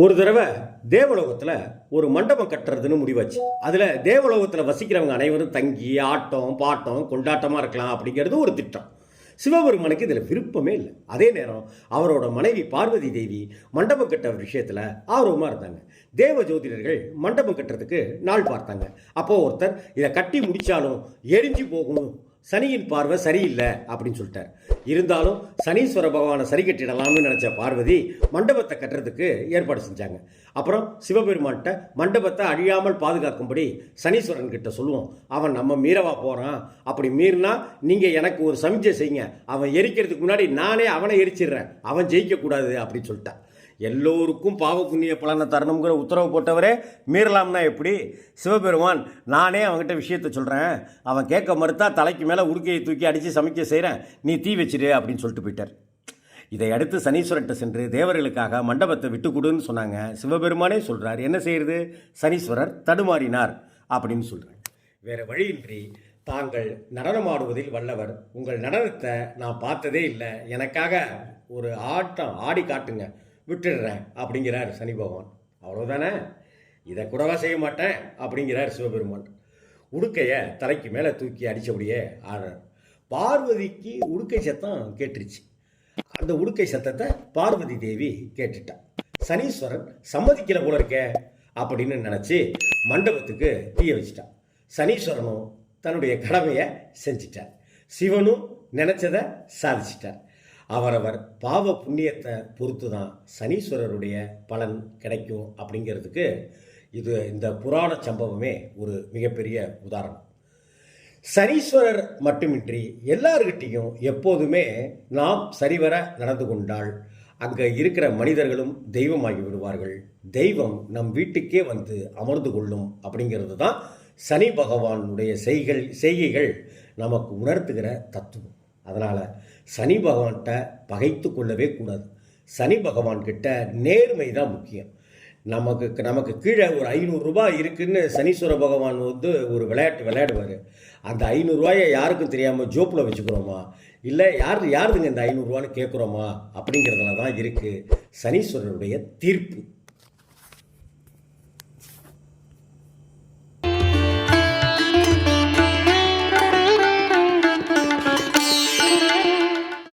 ஒரு தடவை தேவலோகத்தில் ஒரு மண்டபம் கட்டுறதுன்னு முடிவாச்சு. அதில் தேவலோகத்தில் வசிக்கிறவங்க அனைவரும் தங்கி ஆட்டம் பாட்டம் கொண்டாட்டமாக இருக்கலாம் அப்படிங்கிறது ஒரு திட்டம். சிவபெருமானுக்கு இதில் விருப்பமே இல்லை. அதே நேரம் அவரோட மனைவி பார்வதி தேவி மண்டபம் கட்ட விஷயத்தில் ஆர்வமாக இருந்தாங்க. தேவ ஜோதிடர்கள் மண்டபம் கட்டுறதுக்கு நாள் பார்த்தாங்க. அப்போது ஒருத்தர் இதை கட்டி முடித்தாலும் எரிஞ்சு போகும். சனியின் பார்வை சரியில்லை அப்படின்னு சொல்லிட்டார். இருந்தாலும் சனீஸ்வர பகவானை சரி கட்டிடலாம்னு நினச்ச பார்வதி மண்டபத்தை கட்டுறதுக்கு ஏற்பாடு செஞ்சாங்க. அப்புறம் சிவபெருமான்கிட்ட மண்டபத்தை அழியாமல் பாதுகாக்கும்படி சனீஸ்வரன் கிட்ட சொல்லுவோம். அவன் நம்ம மீறவா போகிறான் அப்படி மீறினா நீங்கள் எனக்கு ஒரு சமிச்சை செய்யுங்க. அவன் எரிக்கிறதுக்கு முன்னாடி நானே அவனை எரிச்சிடுறேன். அவன் ஜெயிக்கக்கூடாது அப்படின்னு சொல்லிட்டான். எல்லோருக்கும் பாவ புண்ணிய பலனை தரணுங்கிற உத்தரவு போட்டவரே மீறலாம்னா எப்படி? சிவபெருமான் நானே அவன்கிட்ட விஷயத்த சொல்கிறேன் அவன் கேட்க மறுத்தா தலைக்கு மேலே உருக்கையை தூக்கி அடித்து சமைக்க செய்கிறேன் நீ தீ வச்சிரு அப்படின்னு சொல்லிட்டு போயிட்டார். இதை அடுத்து சென்று தேவர்களுக்காக மண்டபத்தை விட்டு கொடுன்னு சொன்னாங்க. சிவபெருமானே சொல்கிறார் என்ன செய்யறது? சனீஸ்வரர் தடுமாறினார் அப்படின்னு சொல்கிறார் வேறு வழியின்றி தாங்கள் நடனமாடுவதில் வல்லவர். உங்கள் நடனத்தை நான் பார்த்ததே இல்லை. எனக்காக ஒரு ஆட்டம் ஆடி காட்டுங்க. விட்டுடுறேன் அப்படிங்கிறார் சனி பகவான். அவ்வளோதானே இதை கூடவா செய்ய மாட்டேன் அப்படிங்கிறார் சிவபெருமான். உடுக்கையை தலைக்கு மேலே தூக்கி அடித்தபடியே ஆடுறார். பார்வதிக்கு உடுக்கை சத்தம் கேட்டுருச்சு. அந்த உடுக்கை சத்தத்தை பார்வதி தேவி கேட்டுட்டான் சனீஸ்வரன் சம்மதிக்கல போல இருக்கே அப்படின்னு நினச்சி மண்டபத்துக்கு தீய வச்சிட்டான் சனீஸ்வரனும் தன்னுடைய கடமையை செஞ்சிட்டார். சிவனும் நினச்சதை சாதிச்சிட்டார். அவரவர் பாவ புண்ணியத்தை பொறுத்து தான் சனீஸ்வரருடைய பலன் கிடைக்கும் அப்படிங்கிறதுக்கு இது இந்த புராண சம்பவமே ஒரு மிகப்பெரிய உதாரணம். சனீஸ்வரர் மட்டுமின்றி எல்லார்கிட்டையும் எப்போதுமே நாம் சரிவர நடந்து கொண்டால் அங்கே இருக்கிற மனிதர்களும் தெய்வமாகி விடுவார்கள். தெய்வம் நம் வீட்டுக்கே வந்து அமர்ந்து கொள்ளும் அப்படிங்கிறது தான் சனி பகவானுடைய செய்கள் செய்கைகள் நமக்கு உணர்த்துகிற தத்துவம். அதனால் சனி பகவான்கிட்ட பகைத்து கொள்ளவே கூடாது. சனி பகவான்கிட்ட நேர்மை தான் முக்கியம். நமக்கு நமக்கு கீழே ஒரு ஐநூறுரூபா இருக்குதுன்னு சனீஸ்வர பகவான் வந்து ஒரு விளையாட்டு விளையாடுவார். அந்த ஐநூறுரூவாயை யாருக்கும் தெரியாமல் ஜோப்பில் வச்சுக்கிறோமா? இல்லை யார் யாருதுங்க இந்த ஐநூறுரூவான்னு கேட்குறோமா அப்படிங்கிறதுல தான் இருக்குது சனீஸ்வரருடைய தீர்ப்பு.